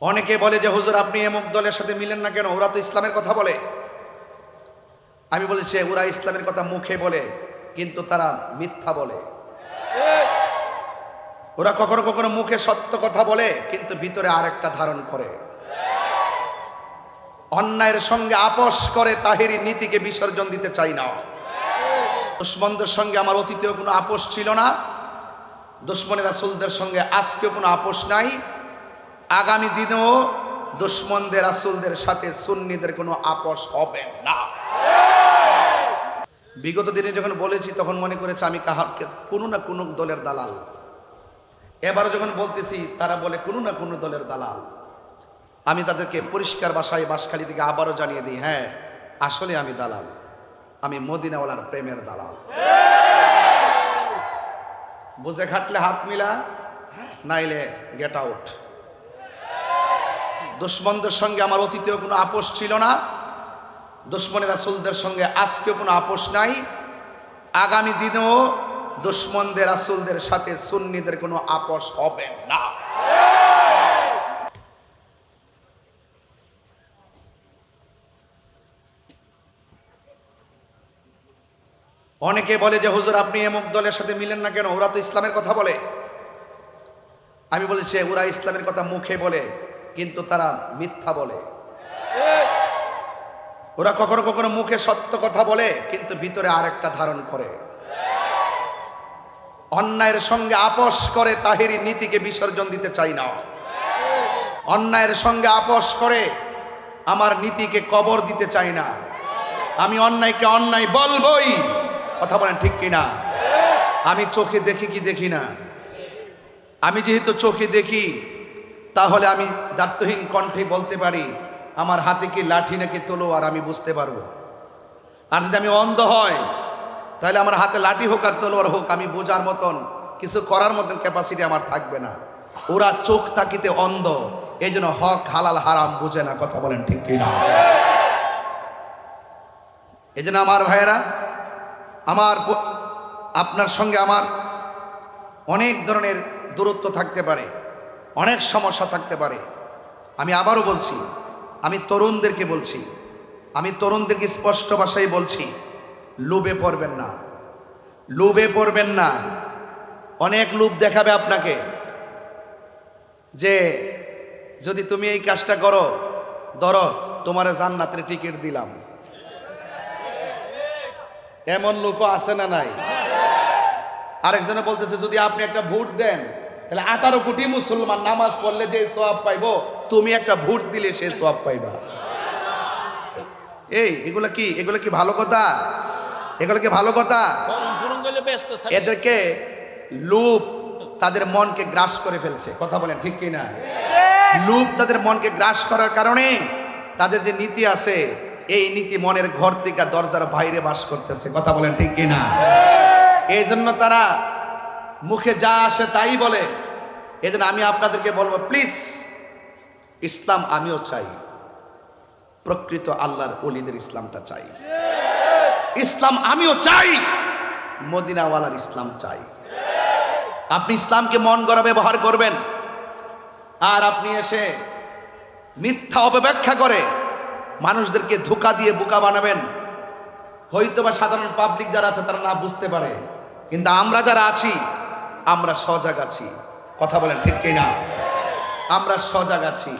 অনেকে বলে যে, হুজুর, আপনি এমক দলের সাথে মিলেন না কেন? ওরা তো ইসলামের কথা বলে। আমি বলেছি, ওরা ইসলামের কথা মুখে বলে, কিন্তু তারা মিথ্যা বলে। ওরা কখনো কখনো মুখে সত্য কথা বলে, কিন্তু ভিতরে আরেকটা ধারণ করে। অন্যায়ের সঙ্গে আপোষ করে তাহিরি নীতিকে বিসর্জন দিতে চাই না। দুশ্মনদের সঙ্গে আমার অতীতেও কোনো আপোষ ছিল না। দুশ্মনের রাসুলদের সঙ্গে আজকেও কোনো আপোষ নাই। আগামী দিনেও দুশ্মনদের, রাসুলদের সাথে সুন্নিদের কোনো আপোষ হবে না। বিগত দিনে যখন বলেছি, তখন মনে করেছে আমি কাহারকে কোনো না কোনো দলের দালাল। এবার যখন বলতেছি, তারা বলে কোনো না কোনো দলের দালাল। আমি তাদেরকে পরিষ্কার বাসায় বাসখালী থেকে আবারও জানিয়ে দিই হ্যাঁ আসলে আমি দালাল। আমি মদিনাওয়ালার প্রেমের দালাল। বুঝে খাটলে হাত মিলা, নাইলে গেট আউট দুশ্মনদের সঙ্গে আমার অতীতেও কোনো আপোষ ছিল না। দুশ্মনের রাসুলদের সঙ্গে আজকেও কোনো আপোষ নাই। আগামী দিনেও দুশ্মনদের রাসুলদের সাথে সুন্নিদের কোনো আপোষ হবে না। অনেকে বলে যে, হুজুর, আপনি এমক দলের সাথে মিলেন না কেন? ওরা তো ইসলামের কথা বলে। আমি বলেছি, ওরা ইসলামের কথা মুখে বলে। কিন্তু তারা মিথ্যা বলে। ওরা কখনো কখনো মুখে সত্য কথা বলে, কিন্তু ভিতরে আরেকটা ধারণ করে। অন্যায়ের সঙ্গে আপোষ করে তাহিরি নীতিকে বিসর্জন দিতে চাই না। অন্যায়ের সঙ্গে আপোষ করে আমার নীতিকে কবর দিতে চাই না। আমি অন্যায়কে অন্যায় বলবই। কথা বলেন ঠিক কিনা? আমি চোখে দেখি কি দেখি না? আমি যেহেতু চোখে দেখি তাহলে আমি দার্থহীন কণ্ঠে বলতে পারি, আমার হাতে কি লাঠি নাকি তোলো আর আমি বুঝতে পারব। আর যদি আমি অন্ধ হয় তাহলে আমার হাতে লাঠি হোক আর তলোয়ার হোক, আমি বোঝার মতন কিছু করার মতন ক্যাপাসিটি আমার থাকবে না। ওরা চোখ থাকিতে অন্ধ এই জন্য হক, হালাল, হারাম বুঝে না, কথা বলেন ঠিক কিনা? এই জন্য আমার ভাইয়েরা, আমার আপনার সঙ্গে আমার অনেক ধরনের দূরত্ব থাকতে পারে। অনেক সমস্যা থাকতে পারে। আমি আবারও বলছি, আমি তরুণদেরকে বলছি, আমি তরুণদেরকে স্পষ্ট ভাষায় বলছি, লোভে পড়বেন না। লোভে পড়বেন না। অনেক লোভ দেখাবে আপনাকে যে, যদি তুমি এই কাজটা করো, ধরো তোমার জান্নাতের টিকিট দিলাম। এমন লোকও আছে না নাই? আরেকজনে বলতেছে, যদি আপনি একটা ভোট দেন তাহলে আঠারো কোটি মুসলমান নামাজ পড়লে যে সব পাইব, তুমি একটা ভোট দিলে সে সব পাইবা। এই, এগুলো কি এগুলো কি ভালো কথা? এগুলো কি ভালো কথা। এদেরকে লুপ তাদের মনকে গ্রাস করে ফেলছে। কথা বলেন, ঠিক কি না লুপ তাদের মনকে গ্রাস করার কারণে তাদের যে নীতি আছে, এই নীতি মনের ঘর থেকে দরজার বাইরে বাস করতেছে। কথা বলেন, ঠিক কি না এই জন্য তারা মুখে যা আসে তাই বলে। জন্য আমি আপনাদেরকে বলব প্লিজ ইসলাম আমিও চাই। প্রকৃত আল্লাহর অলিদের ইসলামটা চাই। ইসলাম আমিও চাই, মদিনাওয়ালার ইসলাম চাই। আপনি ইসলামকে মন গড়া ব্যবহার করবেন, আর আপনি এসে মিথ্যা অপব্যাখ্যা করে মানুষদেরকে ধোকা দিয়ে বোকা বানাবেন। হয়তো বা সাধারণ পাবলিক যারা আছে তারা না বুঝতে পারে, কিন্তু আমরা যারা আছি আমরা সজাগ আছি। কথা বলেন ঠিক কিনা? আমরা সজাগ আছি।